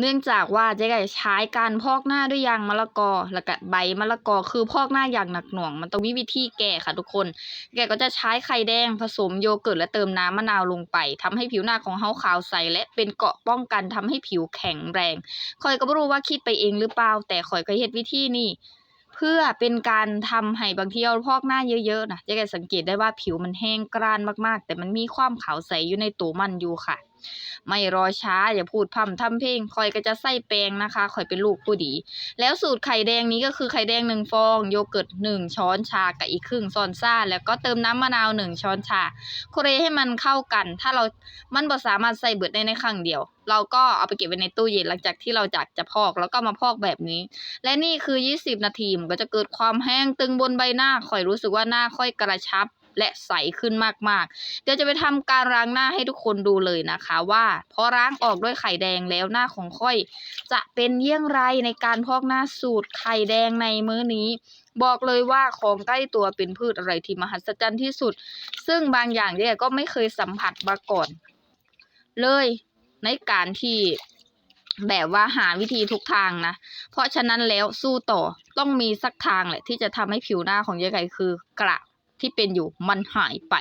เนื่องจากว่าเจ๊ไก่ใช้การพอกหน้าด้วยยางมะละกอ แล้วก็ใบมะละกอคือพอกหน้าอย่างหนักหน่วง มันต้องมีวิธีแก้ค่ะทุกคน แก่ก็จะใช้ไข่แดงผสมโยเกิร์ตและเติมน้ำมะนาวลงไปทำให้ผิวหน้าของเฮาขาวใสและเป็นเกาะป้องกันทำให้ผิวแข็งแรงคอยก็ไม่รู้ว่าคิดไปเองหรือเปล่า แต่คอยก็เฮ็ดวิธีนี้เพื่อเป็นการทำให้บางทีเราพอกหน้าเยอะๆนะเจ๊ไก่สังเกตได้ว่าผิวมันแห้งกร้านมากๆ แต่มันมีความขาวใสอยู่ในตัวมันอยู่ค่ะไม่รอช้าอย่าพูดพร่ำทำเพลงคอยก็จะใส่แป้งนะคะคอยเป็นลูกผู้ดี แล้วสูตรไข่แดงนี้ก็คือไข่แดงหนึ่งฟอง โยเกิร์ตหนึ่งช้อนชากับอีกครึ่งช้อนซ่าแล้วก็เติมน้ำมะนาวหนึ่งช้อนชาโคเรให้มันเข้ากัน ถ้าเรามันบ่สามารถใส่เบิดได้ในครั้งเดียว เราก็เอาไปเก็บไว้ในตู้เย็นหลังจากที่เราจากจะพอกแล้วก็มาพอกแบบนี้ และนี่คือ 20 นาทีมันก็จะเกิดความแห้งตึงบนใบหน้าคอยรู้สึกว่าหน้าค่อยกระชับ และใสขึ้นมากๆ เดี๋ยวจะไปทำการล้างหน้าให้ทุกคนดูเลยนะคะ ว่าพอล้างออกด้วยไข่แดงแล้วหน้าของค่อย จะเป็นเยี่ยงไรในการพอกหน้าสูตรไข่แดงในมื้อนี้บอกเลยว่าของใกล้ตัวเป็นพืชอะไรที่มหัศจรรย์ที่สุด ซึ่งบางอย่างเนี่ยก็ไม่เคยสัมผัสมาก่อน เลยในการที่แบบว่าหาวิธีทุกทางนะ เพราะฉะนั้นแล้วสู้ต่อต้องมีสักทางแหละที่จะทำให้ผิวหน้าของยายไก่คือกระ ที่เป็นอยู่มันหายไป